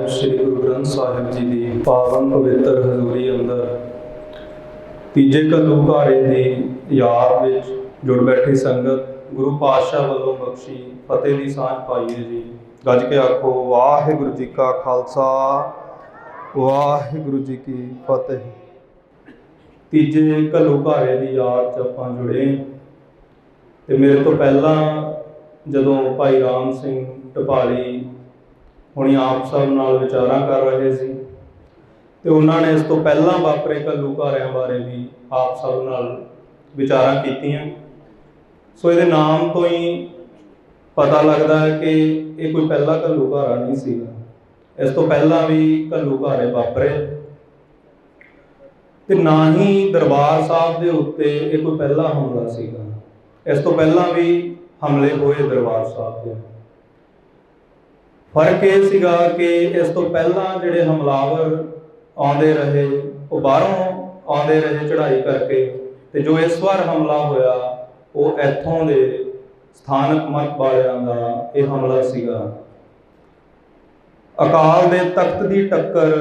ਸਾਹਿਬ ਸ੍ਰੀ ਗੁਰੂ ਗ੍ਰੰਥ ਸਾਹਿਬ ਜੀ ਦੀ ਪਾਵਨ ਪਵਿੱਤਰ ਹਜ਼ੂਰੀ ਅੰਦਰ ਤੀਜੇ ਘੱਲੂ ਘਾਰੇ ਦੀ ਯਾਦ ਵਿੱਚ ਜੁੜ ਬੈਠੀ ਸੰਗਤ ਗੁਰੂ ਪਾਤਸ਼ਾਹ ਵੱਲੋਂ ਬਖਸ਼ੀ ਫਤਿਹ ਦੀ ਸਾਂਝ ਪਾਈਏ ਜੀ। ਗੱਜ ਕੇ ਆਖੋ, ਵਾਹਿਗੁਰੂ ਜੀ ਕਾ ਖਾਲਸਾ, ਵਾਹਿਗੁਰੂ ਜੀ ਕੀ ਫਤਿਹ। ਤੀਜੇ ਘੱਲੂ ਘਾਰੇ ਦੀ ਯਾਦ 'ਚ ਆਪਾਂ ਜੁੜੇ। ਤੇ ਮੇਰੇ ਤੋਂ ਪਹਿਲਾਂ ਜਦੋਂ ਭਾਈ ਰਾਮ ਸਿੰਘ ਟਪਾਲੀ ਹੁਣੀ ਆਪ ਸਭ ਨਾਲ ਵਿਚਾਰਾਂ ਕਰ ਰਹੇ ਸੀ। ਤੇ ਉਹਨਾਂ ਨੇ ਇਸ ਤੋਂ ਪਹਿਲਾਂ ਵਾਪਰੇ ਘੱਲੂਘਾਰਿਆਂ ਬਾਰੇ ਵੀ ਆਪ ਸਭ ਨਾਲ ਵਿਚਾਰਾਂ ਕੀਤੀਆਂ। ਸੋ ਇਹਦੇ ਨਾਮ ਤੋਂ ਹੀ ਪਤਾ ਲੱਗਦਾ ਹੈ ਕਿ ਇਹ ਕੋਈ ਪਹਿਲਾ ਘੱਲੂ ਨਹੀਂ ਸੀਗਾ। ਇਸ ਤੋਂ ਪਹਿਲਾਂ ਵੀ ਘੱਲੂ ਵਾਪਰੇ। ਤੇ ਨਾ ਹੀ ਦਰਬਾਰ ਸਾਹਿਬ ਦੇ ਉੱਤੇ ਇਹ ਕੋਈ ਪਹਿਲਾ ਹਮਲਾ ਸੀਗਾ। ਇਸ ਤੋਂ ਪਹਿਲਾਂ ਵੀ ਹਮਲੇ ਹੋਏ ਦਰਬਾਰ ਸਾਹਿਬ ਦੇ ਫ਼ਰਕ ਇਹ ਸੀਗਾ ਕਿ ਇਸ ਤੋਂ ਪਹਿਲਾਂ ਜਿਹੜੇ ਹਮਲਾਵਰ ਆਉਂਦੇ ਰਹੇ, ਉਹ ਬਾਹਰੋਂ ਆਉਂਦੇ ਰਹੇ ਚੜ੍ਹਾਈ ਕਰਕੇ ਤੇ ਜੋ ਇਸ ਵਾਰ ਹਮਲਾ ਹੋਇਆ, ਉਹ ਇੱਥੋਂ ਦੇ ਸਥਾਨਕ ਮਤ ਵਾਲਿਆਂ ਦਾ ਇਹ ਹਮਲਾ ਸੀਗਾ। ਅਕਾਲ ਦੇ ਤਖਤ ਦੀ ਟੱਕਰ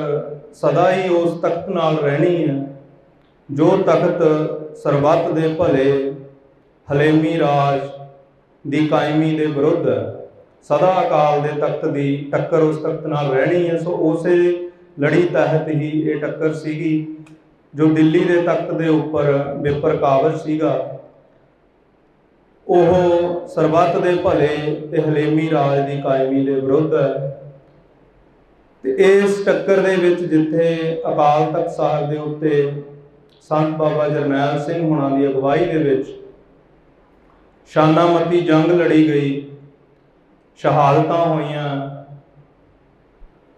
ਸਦਾ ਹੀ ਉਸ ਤਖਤ ਨਾਲ ਰਹਿਣੀ ਹੈ। ਜੋ ਤਖਤ ਸਰਬੱਤ ਦੇ ਭਲੇ, ਹਲੇਮੀ ਰਾਜ ਦੀ ਕਾਇਮੀ ਦੇ ਵਿਰੁੱਧ ਹੈ। ਸਦਾ ਅਕਾਲ ਦੇ ਤਖਤ ਦੀ ਟੱਕਰ ਉਸ ਤਖਤ ਨਾਲ ਰਹਿਣੀ ਹੈ। ਸੋ ਉਸੇ ਲੜੀ ਤਹਿਤ ਹੀ ਇਹ ਟੱਕਰ ਸੀਗੀ, ਜੋ ਦਿੱਲੀ ਦੇ ਤਖਤ ਦੇ ਉੱਪਰ ਬੇਪਰ ਕਾਬਜ ਸੀਗਾ। ਉਹ ਸਰਬੱਤ ਦੇ ਭਲੇ ਤੇ ਹਲੇਮੀ ਰਾਜ ਦੀ ਕਾਇਮੀ ਦੇ ਵਿਰੁੱਧ ਹੈ। ਤੇ ਇਸ ਟੱਕਰ ਦੇ ਵਿੱਚ ਜਿੱਥੇ ਅਕਾਲ ਤਖਤ ਸਾਹਿਬ ਦੇ ਉੱਤੇ ਸੰਤ ਬਾਬਾ ਜਰਨੈਲ ਸਿੰਘ ਹੁਣਾਂ ਦੀ ਅਗਵਾਈ ਦੇ ਵਿੱਚ ਸ਼ਾਨਾਮਤੀ ਜੰਗ ਲੜੀ ਗਈ ਸ਼ਹਾਦਤਾਂ ਹੋਈਆਂ।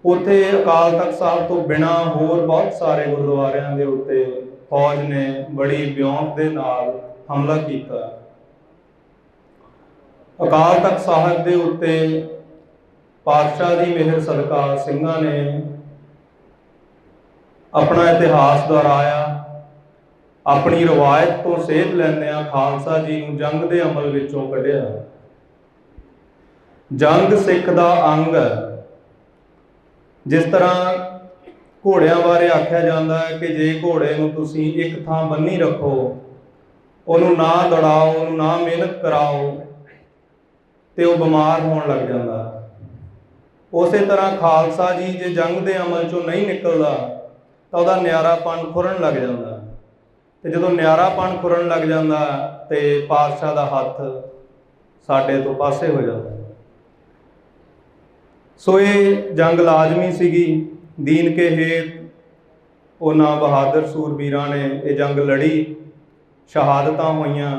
ਉਥੇ ਅਕਾਲ ਤਖਤ ਸਾਹਿਬ ਤੋਂ ਬਿਨਾ ਹੋਰ ਬਹੁਤ ਸਾਰੇ ਗੁਰਦੁਆਰਿਆਂ ਦੇ ਉੱਤੇ ਫੌਜ ਨੇ ਬੜੀ ਵਿਉਂਤ ਦੇ ਨਾਲ ਹਮਲਾ ਕੀਤਾ। ਅਕਾਲ ਤਖਤ ਸਾਹਿਬ ਦੇ ਉੱਤੇ ਪਾਤਸ਼ਾਹ ਦੀ ਮਿਹਰ ਸਦਕਾ ਸਿੰਘਾਂ ਨੇ ਆਪਣਾ ਇਤਿਹਾਸ ਦੁਹਰਾਇਆ। ਆਪਣੀ ਰਵਾਇਤ ਤੋਂ ਸੇਧ ਲੈਂਦਿਆਂ ਖਾਲਸਾ ਜੀ ਨੂੰ ਜੰਗ ਦੇ ਅਮਲ ਵਿੱਚੋਂ ਕੱਢਿਆ। ਜੰਗ ਸਿੱਖ ਦਾ ਅੰਗ ਹੈ। ਜਿਸ ਤਰ੍ਹਾਂ ਘੋੜਿਆਂ ਬਾਰੇ ਆਖਿਆ ਜਾਂਦਾ ਹੈ ਕਿ ਜੇ ਘੋੜੇ ਨੂੰ ਤੁਸੀਂ ਇੱਕ ਥਾਂ ਬੰਨੀ ਰੱਖੋ ਉਹਨੂੰ ਨਾ ਦੜਾਓ ਉਹਨੂੰ ਨਾ ਮਿਹਨਤ ਕਰਾਓ ਤੇ ਉਹ ਬਿਮਾਰ ਹੋਣ ਲੱਗ ਜਾਂਦਾ। ਉਸੇ ਤਰ੍ਹਾਂ ਖਾਲਸਾ ਜੀ ਜੇ ਜੰਗ ਦੇ ਅਮਲ ਚੋਂ ਨਹੀਂ ਨਿਕਲਦਾ ਤਾਂ ਉਹਦਾ ਨਿਆਰਾਪਣ ਖੁਰਨ ਲੱਗ ਜਾਂਦਾ। ਹੈ। ਤੇ ਜਦੋਂ ਨਿਆਰਾਪਣ ਖੁਰਨ ਲੱਗ ਜਾਂਦਾ ਹੈ, ਤੇ ਪਾਤਸ਼ਾਹ ਦਾ ਹੱਥ ਸਾਡੇ ਤੋਂ ਪਾਸੇ ਹੋ ਜਾਂਦਾ। ਸੋ ਇਹ ਜੰਗ ਲਾਜ਼ਮੀ ਸੀਗੀ, ਦੀਨ ਕੇ ਹੇਤ ਉਹਨਾਂ ਬਹਾਦਰ ਸੂਰਬੀਰਾਂ ਨੇ ਇਹ ਜੰਗ ਲੜੀ, ਸ਼ਹਾਦਤਾਂ ਹੋਈਆਂ।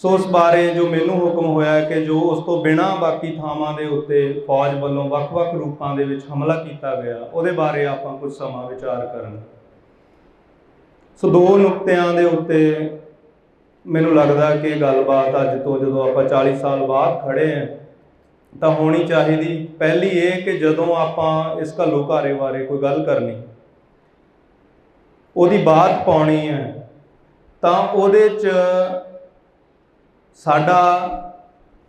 ਸੋ ਉਸ ਬਾਰੇ ਜੋ ਮੈਨੂੰ ਹੁਕਮ ਹੋਇਆ ਕਿ ਜੋ ਉਸ ਤੋਂ ਬਿਨਾਂ ਬਾਕੀ ਥਾਵਾਂ ਦੇ ਉੱਤੇ ਫੌਜ ਵੱਲੋਂ ਵੱਖ-ਵੱਖ ਰੂਪਾਂ ਦੇ ਵਿੱਚ ਹਮਲਾ ਕੀਤਾ ਗਿਆ, ਉਹਦੇ ਬਾਰੇ ਆਪਾਂ ਕੁਝ ਸਮਾਂ ਵਿਚਾਰ ਕਰਨ। ਸੋ ਦੋ ਨੁਕਤਿਆਂ ਦੇ ਉੱਤੇ ਮੈਨੂੰ ਲੱਗਦਾ ਕਿ ਗੱਲਬਾਤ ਅੱਜ ਤੋਂ ਜਦੋਂ ਆਪਾਂ 40 ਸਾਲ ਬਾਅਦ ਖੜੇ ਹਾਂ ਤਾਂ ਹੋਣੀ ਚਾਹੀਦੀ। ਪਹਿਲੀ ਇਹ ਕਿ ਜਦੋਂ ਆਪਾਂ ਇਸ ਘੱਲੂ ਘਾਰੇ ਬਾਰੇ ਕੋਈ ਗੱਲ ਕਰਨੀ, ਉਹਦੀ ਬਾਤ ਪਾਉਣੀ ਹੈ, ਤਾਂ ਉਹਦੇ 'ਚ ਸਾਡਾ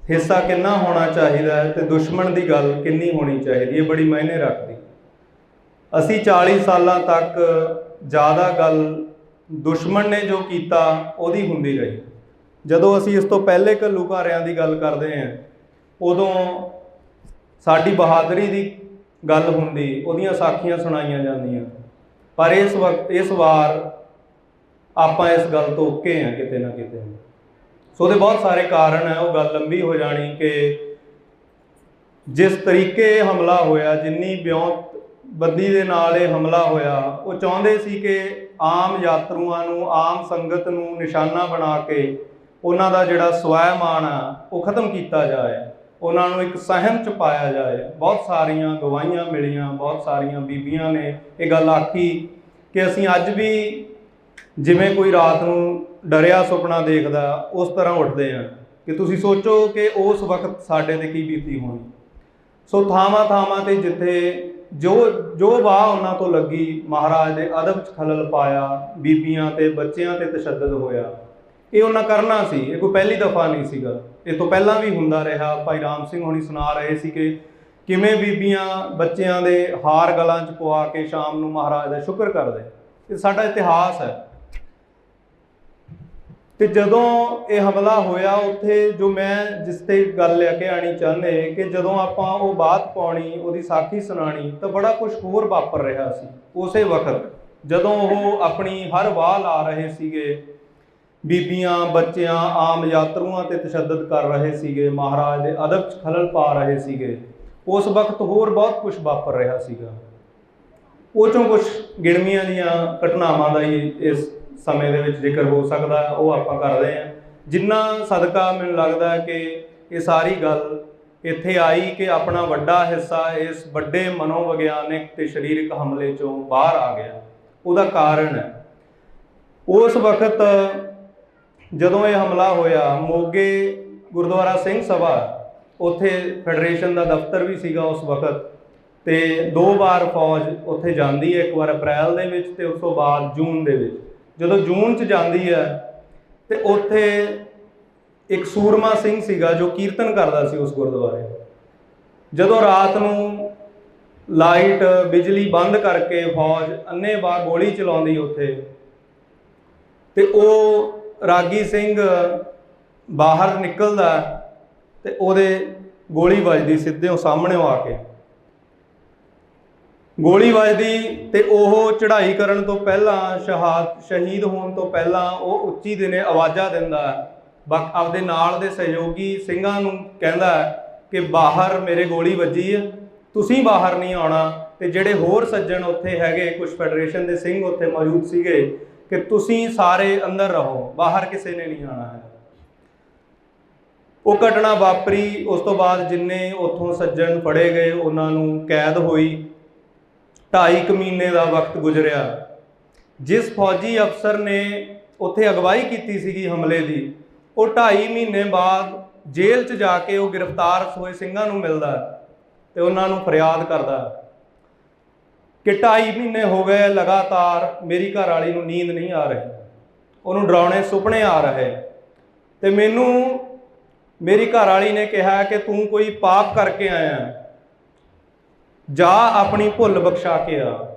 ਹਿੱਸਾ ਕਿੰਨਾ ਹੋਣਾ ਚਾਹੀਦਾ ਹੈ ਤੇ ਦੁਸ਼ਮਣ ਦੀ ਗੱਲ ਕਿੰਨੀ ਹੋਣੀ ਚਾਹੀਦੀ ਹੈ ਬੜੀ ਮਾਇਨੇ ਰੱਖਦੀ। ਅਸੀਂ 40 ਸਾਲਾਂ ਤੱਕ ਜ਼ਿਆਦਾ ਗੱਲ ਦੁਸ਼ਮਣ ਨੇ ਜੋ ਕੀਤਾ, ਉਹਦੀ ਹੁੰਦੀ ਰਹੀ। ਜਦੋਂ ਅਸੀਂ ਇਸ ਤੋਂ ਪਹਿਲੇ ਘੱਲੂ ਘਾਰਿਆਂ ਦੀ ਗੱਲ ਕਰਦੇ ਹਾਂ ਉਦੋਂ ਸਾਡੀ ਬਹਾਦਰੀ ਦੀ ਗੱਲ ਹੁੰਦੀ, ਉਹਦੀਆਂ ਸਾਖੀਆਂ ਸੁਣਾਈਆਂ ਜਾਂਦੀਆਂ। ਪਰ ਇਸ ਵਕਤ ਇਸ ਵਾਰ ਆਪਾਂ ਇਸ ਗੱਲ ਤੋਂ ਉੱਕੇ ਹਾਂ ਕਿਤੇ ਨਾ ਕਿਤੇ। ਸੋ ਉਹਦੇ ਬਹੁਤ ਸਾਰੇ ਕਾਰਨ ਹੈ, ਉਹ ਗੱਲ ਲੰਬੀ ਹੋ ਜਾਣੀ ਕਿ ਜਿਸ ਤਰੀਕੇ ਹਮਲਾ ਹੋਇਆ, ਜਿੰਨੀ ਬਿਉਂਤ ਬੰਦੀ ਦੇ ਨਾਲ ਇਹ ਹਮਲਾ ਹੋਇਆ, ਉਹ ਚਾਹੁੰਦੇ ਸੀ ਕਿ ਆਮ ਯਾਤਰੂਆਂ ਨੂੰ, ਆਮ ਸੰਗਤ ਨੂੰ ਨਿਸ਼ਾਨਾ ਬਣਾ ਕੇ ਉਹਨਾਂ ਦਾ ਜਿਹੜਾ ਸਵੈਮਾਨ ਆ, ਉਹ ਖਤਮ ਕੀਤਾ ਜਾਏ। ਉਹਨਾਂ ਨੂੰ ਇੱਕ ਸਹਿਮ ਚ ਪਾਇਆ ਜਾਏ। ਬਹੁਤ ਸਾਰੀਆਂ ਗਵਾਹੀਆਂ ਮਿਲੀਆਂ, ਬਹੁਤ ਸਾਰੀਆਂ ਬੀਬੀਆਂ ਨੇ। ਇਹ ਗੱਲ ਆਖੀ ਕਿ ਅਸੀਂ ਅੱਜ ਵੀ ਜਿਵੇਂ ਕੋਈ ਰਾਤ ਨੂੰ ਡਰਿਆ ਸੁਪਨਾ ਦੇਖਦਾ, ਉਸ ਤਰ੍ਹਾਂ ਉੱਠਦੇ ਆ ਕਿ ਤੁਸੀਂ ਸੋਚੋ ਕਿ ਉਸ ਵਕਤ ਸਾਡੇ ਤੇ ਕੀ ਬੀਤੀ ਹੋਣੀ। ਸੋ ਥਾਵਾਂ ਥਾਵਾਂ ਤੇ ਜਿੱਥੇ ਜੋ ਜੋ ਵਾਹ ਉਹਨਾਂ ਤੋਂ ਲੱਗੀ, ਮਹਾਰਾਜ ਦੇ ਅਦਬ ਚ ਖਲਲ ਪਾਇਆ, ਬੀਬੀਆਂ ਤੇ ਬੱਚਿਆਂ ਤੇ ਤਸ਼ੱਦਦ ਹੋਇਆ। ਇਹ ਉਹਨਾਂ ਕਰਨਾ ਸੀ। ਇਹ ਕੋਈ ਪਹਿਲੀ ਦਫਾ ਨਹੀਂ ਸੀਗਾ। ਇਹ ਤੋਂ ਪਹਿਲਾਂ ਵੀ ਹੁੰਦਾ ਰਿਹਾ, ਭਾਈ ਰਾਮ ਸਿੰਘ ਹੋਣੀ ਸੁਣਾ ਰਹੇ ਸੀ ਕਿ ਕਿਵੇਂ ਬੀਬੀਆਂ ਬੱਚਿਆਂ ਦੇ ਹਾਰ ਗਲਾਂ 'ਚ ਪਵਾ ਕੇ ਸ਼ਾਮ ਨੂੰ ਮਹਾਰਾਜ ਦਾ ਸ਼ੁਕਰ ਕਰਦੇ। ਇਹ ਸਾਡਾ ਇਤਿਹਾਸ ਹੈ। ਤੇ ਜਦੋਂ ਇਹ ਹਮਲਾ ਹੋਇਆ ਉੱਥੇ, ਜੋ ਮੈਂ ਜਿਸ ਤੇ ਗੱਲ ਲੈ ਕੇ ਆਣੀ ਚਾਹੁੰਦੇ ਕਿ ਜਦੋਂ ਆਪਾਂ ਉਹ ਬਾਤ ਪਾਉਣੀ, ਉਹਦੀ ਸਾਖੀ ਸੁਣਾਣੀ ਤਾਂ ਬੜਾ ਕੁਝ ਹੋਰ ਵਾਪਰ ਰਿਹਾ ਸੀ। ਉਸੇ ਵਕਤ ਜਦੋਂ ਉਹ ਆਪਣੀ ਹਰ ਵਾਹ ਲਾ ਰਹੇ ਸੀਗੇ ਬੀਬੀਆਂ, ਬੱਚਿਆਂ, ਆਮ ਯਾਤਰੂਆਂ ਤੇ ਤਸ਼ੱਦਦ ਕਰ ਰਹੇ ਸੀਗੇ। ਮਹਾਰਾਜ ਦੇ ਅਦਬ 'ਚ ਖਲਲ ਪਾ ਰਹੇ ਸੀਗੇ। ਉਸ ਵਕਤ ਹੋਰ ਬਹੁਤ ਕੁਝ ਵਾਪਰ ਰਿਹਾ ਸੀਗਾ। ਉਹ ਚੋਂ ਕੁਝ ਗਿਣਵੀਆਂ ਦੀਆਂ ਘਟਨਾਵਾਂ ਦਾ ਹੀ ਇਸ ਸਮੇਂ ਦੇ ਵਿੱਚ ਜ਼ਿਕਰ ਹੋ ਸਕਦਾ ਉਹ ਆਪਾਂ ਕਰਦੇ ਹਾਂ। ਜਿੰਨਾ ਸਦਕਾ ਮੈਨੂੰ ਲੱਗਦਾ ਕਿ ਇਹ ਸਾਰੀ ਗੱਲ ਇੱਥੇ ਆਈ ਕਿ ਆਪਣਾ ਵੱਡਾ ਹਿੱਸਾ ਇਸ ਵੱਡੇ ਮਨੋਵਿਗਿਆਨਿਕ ਤੇ ਸਰੀਰਕ ਹਮਲੇ ਚੋਂ ਬਾਹਰ ਆ ਗਿਆ। ਉਹਦਾ ਕਾਰਨ ਹੈ। ਉਸ ਵਕਤ ਜਦੋਂ ਇਹ ਹਮਲਾ ਹੋਇਆ, ਮੋਗੇ ਗੁਰਦੁਆਰਾ ਸਿੰਘ ਸਭਾ, ਉੱਥੇ ਫੈਡਰੇਸ਼ਨ ਦਾ ਦਫ਼ਤਰ ਵੀ ਸੀਗਾ ਉਸ ਵਕਤ। ਤੇ ਦੋ ਵਾਰ ਫੌਜ ਉੱਥੇ ਜਾਂਦੀ ਹੈ, ਇੱਕ ਵਾਰ ਅਪ੍ਰੈਲ ਦੇ ਵਿੱਚ ਤੇ ਉਸ ਤੋਂ ਬਾਅਦ ਜੂਨ ਦੇ ਵਿੱਚ। ਜਦੋਂ ਜੂਨ 'ਚ ਜਾਂਦੀ ਹੈ, ਤੇ ਉੱਥੇ ਇੱਕ ਸੂਰਮਾ ਸਿੰਘ ਸੀਗਾ ਜੋ ਕੀਰਤਨ ਕਰਦਾ ਸੀ ਉਸ ਗੁਰਦੁਆਰੇ। ਜਦੋਂ ਰਾਤ ਨੂੰ ਲਾਈਟ, ਬਿਜਲੀ ਬੰਦ ਕਰਕੇ ਫੌਜ ਅੰਨ੍ਹੇਵਾਹ ਗੋਲੀ ਚਲਾਉਂਦੀ ਉੱਥੇ, ਤੇ ਉਹ ਰਾਗੀ ਸਿੰਘ ਬਾਹਰ ਨਿਕਲਦਾ ਤੇ ਉਹਦੇ ਗੋਲੀ ਵੱਜਦੀ ਸਿੱਧੇ ਸਾਹਮਣੇ ਆ ਕੇ ਗੋਲੀ ਵੱਜਦੀ ਤੇ ਉਹ ਚੜ੍ਹਾਈ ਕਰਨ ਤੋਂ ਪਹਿਲਾਂ, ਸ਼ਹਾਦ, ਸ਼ਹੀਦ ਹੋਣ ਤੋਂ ਪਹਿਲਾਂ ਉਹ ਉੱਚੀ ਦਿਨੇ ਆਵਾਜ਼ਾਂ ਦਿੰਦਾ ਹੈ। ਬਕ, ਆਪਦੇ ਨਾਲ ਦੇ ਸਹਿਯੋਗੀ ਸਿੰਘਾਂ ਨੂੰ ਕਹਿੰਦਾ ਹੈ ਕਿ ਬਾਹਰ ਮੇਰੇ ਗੋਲੀ ਵੱਜੀ ਹੈ, ਤੁਸੀਂ ਬਾਹਰ ਨਹੀਂ ਆਉਣਾ ਤੇ ਜਿਹੜੇ ਹੋਰ ਸੱਜਣ ਉੱਥੇ ਹੈਗੇ ਕੁਝ ਫੈਡਰੇਸ਼ਨ ਦੇ ਸਿੰਘ ਉੱਥੇ ਮੌਜੂਦ ਸੀਗੇ ਕਿ ਤੁਸੀਂ ਸਾਰੇ ਅੰਦਰ ਰਹੋ, ਬਾਹਰ ਕਿਸੇ ਨੇ ਨਹੀਂ ਆਉਣਾ ਹੈ ਉਹ ਘਟਨਾ ਵਾਪਰੀ, ਉਸ ਤੋਂ ਬਾਅਦ ਜਿੰਨੇ ਉੱਥੋਂ ਸੱਜਣ ਫੜੇ ਗਏ, ਉਹਨਾਂ ਨੂੰ ਕੈਦ ਹੋਈ। ਢਾਈ ਕੁ ਮਹੀਨੇ ਦਾ ਵਕਤ ਗੁਜ਼ਰਿਆ। ਜਿਸ ਫੌਜੀ ਅਫਸਰ ਨੇ ਉੱਥੇ ਅਗਵਾਈ ਕੀਤੀ ਸੀਗੀ ਹਮਲੇ ਦੀ, ਉਹ ਢਾਈ ਮਹੀਨੇ ਬਾਅਦ ਜੇਲ੍ਹ 'ਚ ਜਾ ਕੇ ਉਹ ਗ੍ਰਿਫਤਾਰ ਹੋਏ ਸਿੰਘਾਂ ਨੂੰ ਮਿਲਦਾ ਤੇ ਉਹਨਾਂ ਨੂੰ ਫਰਿਆਦ ਕਰਦਾ ਕਿ ਢਾਈ ਮਹੀਨੇ ਹੋ ਗਏ ਲਗਾਤਾਰ ਮੇਰੀ ਘਰ ਵਾਲੀ ਨੂੰ ਨੀਂਦ ਨਹੀਂ ਆ ਰਹੀ। ਉਹਨੂੰ ਡਰਾਉਣੇ ਸੁਪਨੇ ਆ ਰਹੇ। ਤੇ ਮੈਨੂੰ ਮੇਰੀ ਘਰ ਵਾਲੀ ਨੇ ਕਿਹਾ ਕਿ ਤੂੰ ਕੋਈ ਪਾਪ ਕਰਕੇ ਆਇਆ। ਜਾ ਆਪਣੀ ਭੁੱਲ ਬਖਸ਼ਾ ਕੇ ਆ।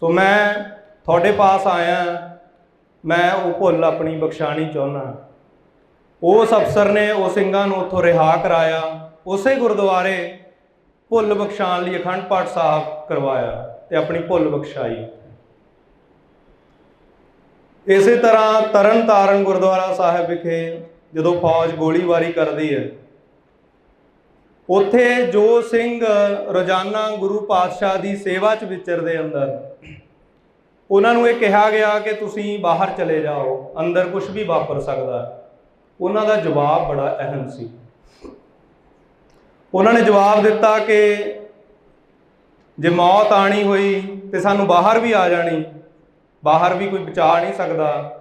ਸੋ ਮੈਂ ਤੁਹਾਡੇ ਪਾਸ ਆਇਆ। ਮੈਂ ਉਹ ਭੁੱਲ ਆਪਣੀ ਬਖਸ਼ਾਣੀ ਚਾਹੁੰਦਾ। ਉਸ ਅਫਸਰ ਨੇ ਉਹ ਸਿੰਘਾਂ ਨੂੰ ਉੱਥੋਂ ਰਿਹਾ ਕਰਾਇਆ। ਉਸੇ ਗੁਰਦੁਆਰੇ ਭੁੱਲ ਬਖਸ਼ਾਣ ਲਈ ਅਖੰਡ ਪਾਠ ਸਾਹਿਬ ਕਰਵਾਇਆ। ਤੇ ਆਪਣੀ ਭੁੱਲ ਬਖਸ਼ਾਈ। ਇਸੇ ਤਰ੍ਹਾਂ ਤਰਨ ਤਾਰਨ ਗੁਰਦੁਆਰਾ ਸਾਹਿਬ ਵਿਖੇ ਜਦੋਂ ਫੌਜ ਗੋਲੀਬਾਰੀ ਕਰਦੀ ਹੈ, ਉੱਥੇ ਜੋ ਸਿੰਘ ਰੋਜ਼ਾਨਾ ਗੁਰੂ ਪਾਤਸ਼ਾਹ ਦੀ ਸੇਵਾ 'ਚ ਵਿਚਰਦੇ ਅੰਦਰ, ਉਹਨਾਂ ਨੂੰ ਇਹ ਕਿਹਾ ਗਿਆ ਕਿ ਤੁਸੀਂ ਬਾਹਰ ਚਲੇ ਜਾਓ, ਅੰਦਰ ਕੁਝ ਵੀ ਵਾਪਰ ਸਕਦਾ ਉਹਨਾਂ ਦਾ ਜਵਾਬ ਬੜਾ ਅਹਿਮ ਸੀ। ਉਹਨਾਂ ਨੇ ਜਵਾਬ ਦਿੱਤਾ ਕਿ ਜੇ ਮੌਤ ਆਣੀ ਹੋਈ ਤੇ ਸਾਨੂੰ ਬਾਹਰ ਵੀ ਆ ਜਾਣੀ, ਬਾਹਰ ਵੀ ਕੋਈ ਬਚਾ ਨਹੀਂ ਸਕਦਾ।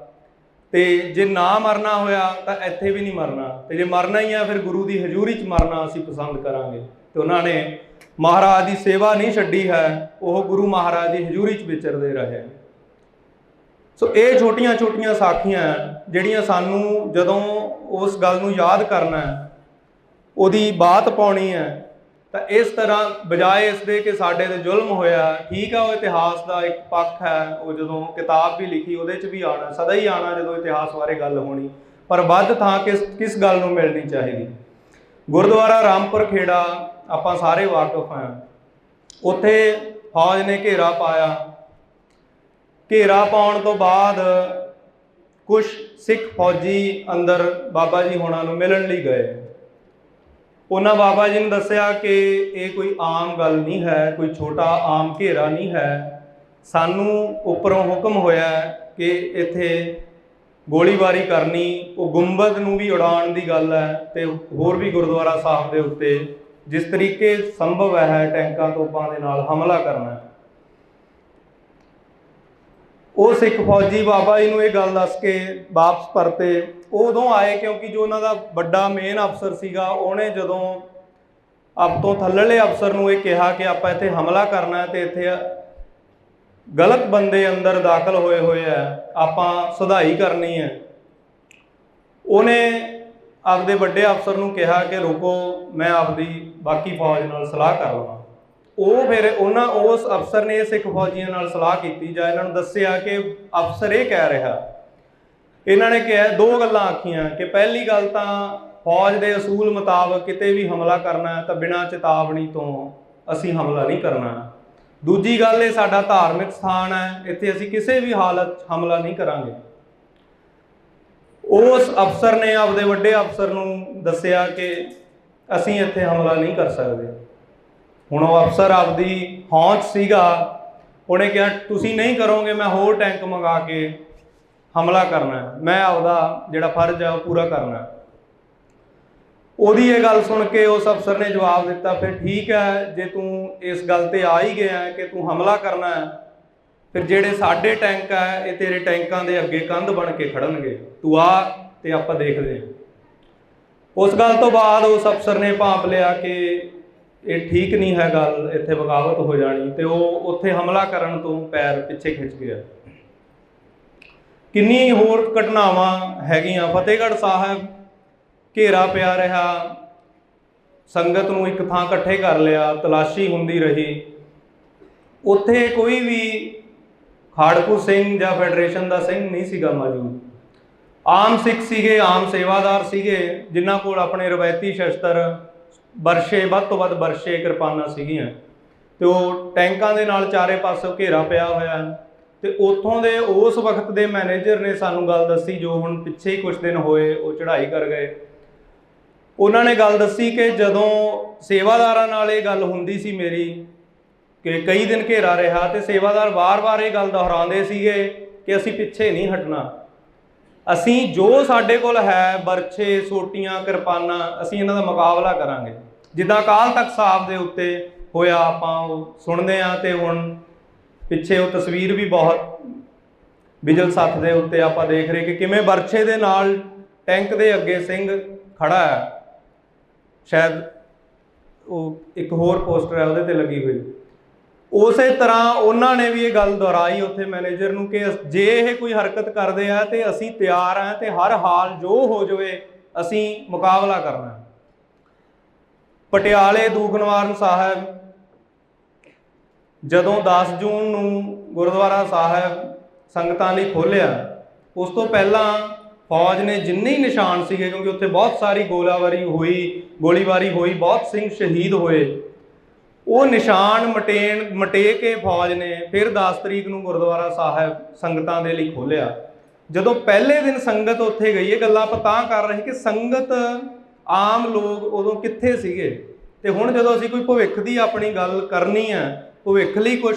ਤੇ ਜੇ ਨਾ ਮਰਨਾ ਹੋਇਆ ਤਾਂ ਇੱਥੇ ਵੀ ਨਹੀਂ ਮਰਨਾ। ਤੇ ਜੇ ਮਰਨਾ ਹੀ ਆ, ਫਿਰ ਗੁਰੂ ਦੀ ਹਜ਼ੂਰੀ 'ਚ ਮਰਨਾ ਅਸੀਂ ਪਸੰਦ ਕਰਾਂਗੇ। ਤੇ ਉਹਨਾਂ ਨੇ ਮਹਾਰਾਜ ਦੀ ਸੇਵਾ ਨਹੀਂ ਛੱਡੀ ਹੈ, ਉਹ ਗੁਰੂ ਮਹਾਰਾਜ ਦੀ ਹਜ਼ੂਰੀ 'ਚ ਵਿਚਰਦੇ ਰਹੇ। ਸੋ ਇਹ ਛੋਟੀਆਂ-ਛੋਟੀਆਂ ਸਾਖੀਆਂ ਜਿਹੜੀਆਂ ਸਾਨੂੰ ਜਦੋਂ ਉਸ ਗੱਲ ਨੂੰ ਯਾਦ ਕਰਨਾ ਹੈ, ਉਹਦੀ ਬਾਤ ਪਾਉਣੀ ਹੈ ਤਾਂ ਇਸ ਤਰ੍ਹਾਂ ਬਜਾਏ ਇਸ ਦੇ ਕਿ ਸਾਡੇ ਤੇ ਜ਼ੁਲਮ ਹੋਇਆ, ਠੀਕ ਆ, ਉਹ ਇਤਿਹਾਸ ਦਾ ਇੱਕ ਪੱਖ ਹੈ, ਉਹ ਜਦੋਂ ਕਿਤਾਬ ਵੀ ਲਿਖੀ, ਉਹਦੇ 'ਚ ਵੀ ਆਣਾ ਸਦਾ ਹੀ ਆਣਾ ਜਦੋਂ ਇਤਿਹਾਸ ਬਾਰੇ ਗੱਲ ਹੋਣੀ, ਪਰ ਵੱਧ ਥਾਂ ਕਿਸ ਕਿਸ ਗੱਲ ਨੂੰ ਮਿਲਣੀ ਚਾਹੀਦੀ? ਗੁਰਦੁਆਰਾ ਰਾਮਪੁਰ ਖੇੜਾ, ਆਪਾਂ ਸਾਰੇ ਵਾਕਿਫ ਹਾਂ। ਉੱਥੇ ਫੌਜ ਨੇ ਘੇਰਾ ਪਾਇਆ। ਘੇਰਾ ਪਾਉਣ ਤੋਂ ਬਾਅਦ ਕੁਝ ਸਿੱਖ ਫੌਜੀ ਅੰਦਰ ਬਾਬਾ ਜੀ ਹੋਣਾ ਨੂੰ ਮਿਲਣ ਲਈ ਗਏ। ਉਹਨਾਂ ਬਾਬਾ ਜੀ ਨੂੰ ਦੱਸਿਆ ਕਿ ਇਹ ਕੋਈ ਆਮ ਗੱਲ ਨਹੀਂ ਹੈ, ਕੋਈ ਛੋਟਾ ਆਮ ਘੇਰਾ ਨਹੀਂ ਹੈ। ਸਾਨੂੰ ਉੱਪਰੋਂ ਹੁਕਮ ਹੋਇਆ ਕਿ ਇੱਥੇ ਗੋਲੀਬਾਰੀ ਕਰਨੀ, ਉਹ ਗੁੰਬਦ ਨੂੰ ਵੀ ਉਡਾਉਣ ਦੀ ਗੱਲ ਹੈ ਤੇ ਹੋਰ ਵੀ ਗੁਰਦੁਆਰਾ ਸਾਹਿਬ ਦੇ ਉੱਤੇ ਜਿਸ ਤਰੀਕੇ ਸੰਭਵ ਹੈ ਟੈਂਕਾਂ ਤੋਪਾਂ ਦੇ ਨਾਲ ਹਮਲਾ ਕਰਨਾ। ਉਹ ਸਿੱਖ ਫੌਜੀ ਬਾਬਾ ਜੀ ਨੂੰ ਇਹ ਗੱਲ ਦੱਸ ਕੇ ਵਾਪਸ ਪਰਤੇ। ਉਹ ਉਦੋਂ ਆਏ ਕਿਉਂਕਿ ਜੋ ਉਹਨਾਂ ਦਾ ਵੱਡਾ ਮੇਨ ਅਫਸਰ ਸੀਗਾ, ਉਹਨੇ ਜਦੋਂ ਆਪ ਤੋਂ ਥੱਲੜੇ ਅਫਸਰ ਨੂੰ ਇਹ ਕਿਹਾ ਕਿ ਆਪਾਂ ਇੱਥੇ ਹਮਲਾ ਕਰਨਾ ਹੈ ਤੇ ਇੱਥੇ ਗਲਤ ਬੰਦੇ ਅੰਦਰ ਦਾਖਲ ਹੋਏ ਹੋਏ ਆ ਆਪਾਂ ਸੁਧਾਈ ਕਰਨੀ ਹੈ। ਉਹਨੇ ਆਪਦੇ ਵੱਡੇ ਅਫਸਰ ਨੂੰ ਕਿਹਾ ਕਿ ਰੁਕੋ, ਮੈਂ ਆਪਦੀ ਬਾਕੀ ਫੌਜ ਨਾਲ ਸਲਾਹ ਕਰ ਲਵਾਂ ਉਹ ਫਿਰ ਉਹਨਾਂ, ਉਸ ਅਫਸਰ ਨੇ ਸਿੱਖ ਫੌਜੀਆਂ ਨਾਲ ਸਲਾਹ ਕੀਤੀ ਜਾਂ ਇਹਨਾਂ ਨੂੰ ਦੱਸਿਆ ਕਿ ਅਫਸਰ ਇਹ ਕਹਿ ਰਿਹਾ। ਇਹਨਾਂ ਨੇ ਕਿਹਾ, ਦੋ ਗੱਲਾਂ ਆਖੀਆਂ ਕਿ ਪਹਿਲੀ ਗੱਲ ਤਾਂ ਫੌਜ ਦੇ ਅਸੂਲ ਮੁਤਾਬਕ ਕਿਤੇ ਵੀ ਹਮਲਾ ਕਰਨਾ ਤਾਂ ਬਿਨਾਂ ਚੇਤਾਵਨੀ ਤੋਂ ਅਸੀਂ ਹਮਲਾ ਨਹੀਂ ਕਰਨਾ। ਦੂਜੀ ਗੱਲ, ਇਹ ਸਾਡਾ ਧਾਰਮਿਕ ਸਥਾਨ ਹੈ, ਇੱਥੇ ਅਸੀਂ ਕਿਸੇ ਵੀ ਹਾਲਤ ਹਮਲਾ ਨਹੀਂ ਕਰਾਂਗੇ। ਉਸ ਅਫਸਰ ਨੇ ਆਪਦੇ ਵੱਡੇ ਅਫਸਰ ਨੂੰ ਦੱਸਿਆ ਕਿ ਅਸੀਂ ਇੱਥੇ ਹਮਲਾ ਨਹੀਂ ਕਰ ਸਕਦੇ। ਹੁਣ ਉਹ ਅਫਸਰ ਆਪਦੀ ਹੌਂਚ ਸੀਗਾ, ਉਹਨੇ ਕਿਹਾ, ਤੁਸੀਂ ਨਹੀਂ ਕਰੋਗੇ, ਮੈਂ ਹੋਰ ਟੈਂਕ ਮੰਗਾ ਕੇ ਹਮਲਾ ਕਰਨਾ ਮੈਂ ਆਪਦਾ ਜਿਹੜਾ ਫਰਜ਼ ਹੈ, ਉਹ ਪੂਰਾ ਕਰਨਾ ਉਹਦੀ ਇਹ ਗੱਲ ਸੁਣ ਕੇ ਉਸ ਅਫਸਰ ਨੇ ਜਵਾਬ ਦਿੱਤਾ, ਫਿਰ ਠੀਕ ਹੈ, ਜੇ ਤੂੰ ਇਸ ਗੱਲ ਤੇ ਆ ਹੀ ਗਿਆ ਕਿ ਤੂੰ ਹਮਲਾ ਕਰਨਾ ਹੈ, ਫਿਰ ਜਿਹੜੇ ਸਾਡੇ ਟੈਂਕ ਆ ਇਹ ਤੇਰੇ ਟੈਂਕਾਂ ਦੇ ਅੱਗੇ ਕੰਧ ਬਣ ਕੇ ਖੜਨਗੇ। ਤੂੰ ਆ ਤੇ ਆਪਾਂ ਦੇਖਦੇ ਹਾਂ। ਉਸ ਗੱਲ ਤੋਂ ਬਾਅਦ ਉਸ ਅਫਸਰ ਨੇ ਭਾਂਪ ਲਿਆ ਕਿ ਇਹ ਠੀਕ ਨਹੀਂ ਹੈ ਗੱਲ ਇੱਥੇ ਬਗਾਵਤ ਹੋ ਜਾਣੀ ਤੇ ਉਹ ਉੱਥੇ ਹਮਲਾ ਕਰਨ ਤੋਂ ਪੈਰ ਪਿੱਛੇ ਖਿੱਚ ਗਿਆ। ਕਿੰਨੀ ਹੋਰ ਘਟਨਾਵਾਂ ਹੈਗੀਆਂ। ਫਤਿਹਗੜ੍ਹ ਸਾਹਿਬ ਘੇਰਾ ਪਿਆ ਰਿਹਾ, ਸੰਗਤ ਨੂੰ ਇੱਕ ਥਾਂ ਇਕੱਠੇ ਕਰ ਲਿਆ, ਤਲਾਸ਼ੀ ਹੁੰਦੀ ਰਹੀ। ਉੱਥੇ ਕੋਈ ਵੀ ਖਾੜਕੂ ਸਿੰਘ ਜਾਂ ਫੈਡਰੇਸ਼ਨ ਦਾ ਸਿੰਘ ਨਹੀਂ ਸੀਗਾ ਮੌਜੂਦ। ਆਮ ਸਿੱਖ ਸੀਗੇ, ਆਮ ਸੇਵਾਦਾਰ ਸੀਗੇ, ਜਿਨ੍ਹਾਂ ਕੋਲ ਆਪਣੇ ਰਵਾਇਤੀ ਸ਼ਸਤਰ ਬਰਸ਼ੇ ਵੱਧ ਤੋਂ ਵੱਧ ਬਰਸ਼ੇ ਕਿਰਪਾਨਾਂ ਸੀਗੀਆਂ। ਤੇ ਉਹ ਟੈਂਕਾਂ ਦੇ ਨਾਲ ਚਾਰੇ ਪਾਸੋਂ ਘੇਰਾ ਪਿਆ ਹੋਇਆ ਹੈ। ਤੇ ਉੱਥੋਂ ਦੇ ਉਸ ਵਕਤ ਦੇ ਮੈਨੇਜਰ ਨੇ ਸਾਨੂੰ ਗੱਲ ਦੱਸੀ, ਜੋ ਹੁਣ ਪਿੱਛੇ ਹੀ ਕੁਝ ਦਿਨ ਹੋਏ ਉਹ ਚੜ੍ਹਾਈ ਕਰ ਗਏ। ਉਹਨਾਂ ਨੇ ਗੱਲ ਦੱਸੀ ਕਿ ਜਦੋਂ ਸੇਵਾਦਾਰਾਂ ਨਾਲ ਇਹ ਗੱਲ ਹੁੰਦੀ ਸੀ ਮੇਰੀ, ਕਿ ਕਈ ਦਿਨ ਘੇਰਾ ਰਿਹਾ ਤੇ ਸੇਵਾਦਾਰ ਵਾਰ-ਵਾਰ ਇਹ ਗੱਲ ਦੁਹਰਾਉਂਦੇ ਸੀਗੇ ਕਿ ਅਸੀਂ ਪਿੱਛੇ ਨਹੀਂ ਹਟਣਾ। ਅਸੀਂ ਜੋ ਸਾਡੇ ਕੋਲ ਹੈ ਬਰਛੇ ਸੋਟੀਆਂ, ਕਿਰਪਾਨਾਂ, ਅਸੀਂ ਇਹਨਾਂ ਦਾ ਮੁਕਾਬਲਾ ਕਰਾਂਗੇ। ਜਿੱਦਾਂ ਕਾਲ ਤੱਕ ਸਾਹਿਬ ਦੇ ਉੱਤੇ ਹੋਇਆ ਆਪਾਂ ਉਹ ਸੁਣਦੇ ਆ ਤੇ ਹੁਣ ਪਿੱਛੇ ਉਹ ਤਸਵੀਰ ਵੀ ਬਹੁਤ ਬਿਜਲ ਸੱਥ ਦੇ ਉੱਤੇ ਆਪਾਂ ਦੇਖ ਰਹੇ ਕਿ ਕਿਵੇਂ ਵਰਛੇ ਦੇ ਨਾਲ ਟੈਂਕ ਦੇ ਅੱਗੇ ਸਿੰਘ ਖੜਾ ਹੈ। ਸ਼ਾਇਦ ਉਹ ਇੱਕ ਹੋਰ ਪੋਸਟਰ ਹੈ, ਉਹਦੇ ਤੇ ਲੱਗੀ ਹੋਈ। ਉਸੇ ਤਰ੍ਹਾਂ ਉਹਨਾਂ ਨੇ ਵੀ ਇਹ ਗੱਲ ਦੁਹਰਾਈ ਉੱਥੇ ਮੈਨੇਜਰ ਨੂੰ ਕਿ ਜੇ ਇਹ ਕੋਈ ਹਰਕਤ ਕਰਦੇ ਆ ਤੇ ਅਸੀਂ ਤਿਆਰ ਆ ਤੇ ਹਰ ਹਾਲ ਜੋ ਹੋ ਜਾਵੇ ਅਸੀਂ ਮੁਕਾਬਲਾ ਕਰਨਾ ਪਟਿਆਲੇ ਦੂਖ ਨਿਵਾਰਨ ਸਾਹਿਬ। ਜਦੋਂ 10 ਜੂਨ ਨੂੰ ਗੁਰਦੁਆਰਾ ਸਾਹਿਬ ਸੰਗਤਾਂ ਲਈ ਖੋਲ੍ਹਿਆ, ਉਸ ਤੋਂ ਪਹਿਲਾਂ ਫੌਜ ਨੇ ਜਿੰਨੇ ਹੀ ਨਿਸ਼ਾਨ ਸੀਗੇ, ਕਿਉਂਕਿ ਉੱਥੇ ਬਹੁਤ ਸਾਰੀ ਗੋਲਾਬਾਰੀ ਹੋਈ, ਗੋਲੀਬਾਰੀ ਹੋਈ, ਬਹੁਤ ਸਿੰਘ ਸ਼ਹੀਦ ਹੋਏ। ਉਹ ਨਿਸ਼ਾਨ ਮਟੇਣ ਮਟੇ ਕੇ ਫੌਜ ਨੇ ਫਿਰ 10 ਤਰੀਕ ਨੂੰ ਗੁਰਦੁਆਰਾ ਸਾਹਿਬ ਸੰਗਤਾਂ ਦੇ ਲਈ ਖੋਲ੍ਹਿਆ। ਜਦੋਂ ਪਹਿਲੇ ਦਿਨ ਸੰਗਤ ਉੱਥੇ ਗਈ, ਇਹ ਗੱਲਾਂ ਆਪਾਂ ਤਾਂ ਕਰ ਰਹੇ ਕਿ ਸੰਗਤ ਆਮ ਲੋਕ ਉਦੋਂ ਕਿੱਥੇ ਸੀਗੇ? ਤੇ ਹੁਣ ਜਦੋਂ ਅਸੀਂ ਕੋਈ ਭਵਿੱਖ ਦੀ ਆਪਣੀ ਗੱਲ ਕਰਨੀ ਹੈ, ਭਵਿੱਖ ਲਈ ਕੁਝ